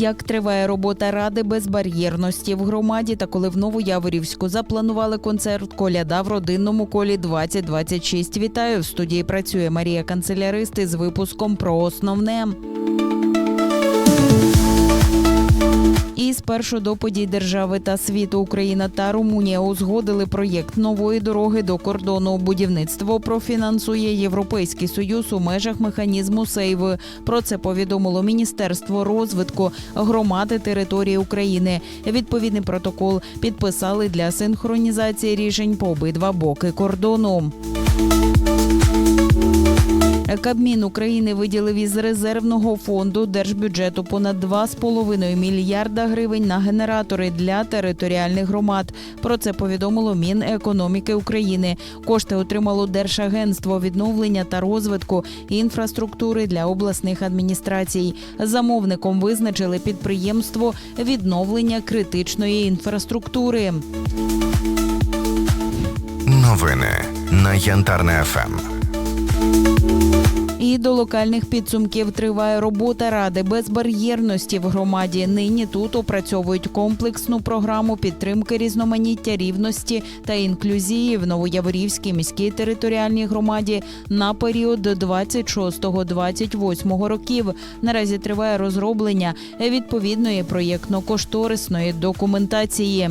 Як триває робота ради безбар'єрності в громаді, та коли в Новояворівську запланували концерт Коляда в родинному колі 2026. Вітаю в студії. Працює Марія Канцелярист із випуском про основне. І спершу до подій держави та світу Україна та Румунія узгодили проєкт нової дороги до кордону. Будівництво профінансує Європейський союз у межах механізму сейви. Про це повідомило Міністерство розвитку громади території України. Відповідний протокол підписали для синхронізації рішень по обидва боки кордону. Кабмін України виділив із резервного фонду держбюджету понад 2,5 мільярда гривень на генератори для територіальних громад. Про це повідомило Мінекономіки України. Кошти отримало Держагентство відновлення та розвитку інфраструктури для обласних адміністрацій. Замовником визначили підприємство відновлення критичної інфраструктури. Новини на Янтарне ФМ. І до локальних підсумків триває робота ради безбар'єрності в громаді. Нині тут опрацьовують комплексну програму підтримки різноманіття рівності та інклюзії в Новояворівській міській територіальній громаді на період 26-28 років. Наразі триває розроблення відповідної проєктно-кошторисної документації.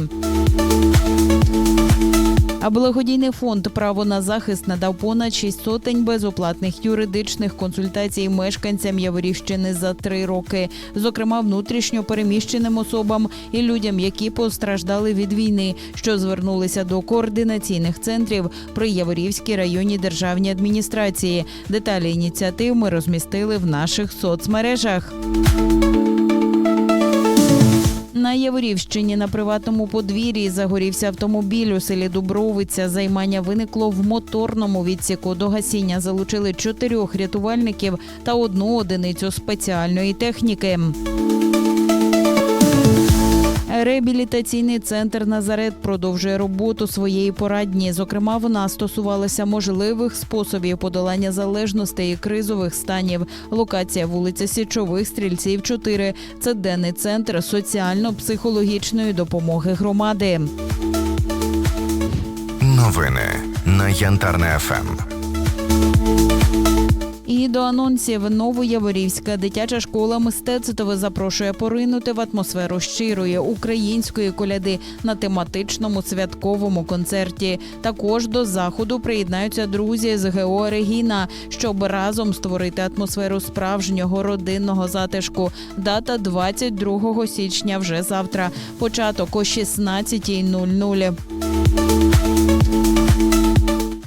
А благодійний фонд право на захист надав понад шість сотень безоплатних юридичних консультацій мешканцям Яворівщини за три роки, зокрема внутрішньо переміщеним особам і людям, які постраждали від війни, що звернулися до координаційних центрів при Яворівській районній державній адміністрації. Деталі ініціатив ми розмістили в наших соцмережах. На Яворівщині на приватному подвір'ї загорівся автомобіль у селі Дубровиця. Займання виникло в моторному відсіку. До гасіння залучили чотирьох рятувальників та одну одиницю спеціальної техніки. Реабілітаційний центр Назарет продовжує роботу своєї порадні. Зокрема, вона стосувалася можливих способів подолання залежностей і кризових станів. Локація вулиця Січових стрільців 4. Це денний центр соціально-психологічної допомоги громади. Новини на Янтарне ФМ. До анонсів Новояворівська дитяча школа мистецтва запрошує поринути в атмосферу щирої української коляди на тематичному святковому концерті. Також до заходу приєднаються друзі з ГО Регіна, щоб разом створити атмосферу справжнього родинного затишку. Дата 22 січня вже завтра. Початок о 16.00.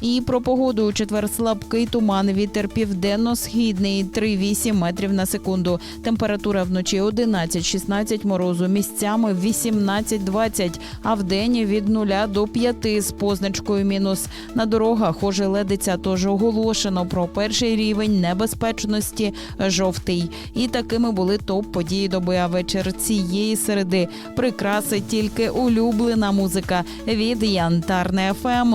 І про погоду у четвер слабкий туман, вітер південно-східний 3,8 метрів на секунду. Температура вночі 11-16 морозу, місцями 18-20, а вдень від 0 до 5 з позначкою мінус. На дорогах ожеледиться, тож оголошено про перший рівень небезпечності жовтий. І такими були топ-події доби. А вечір цієї середи прикраси тільки улюблена музика від Янтарне ФМ.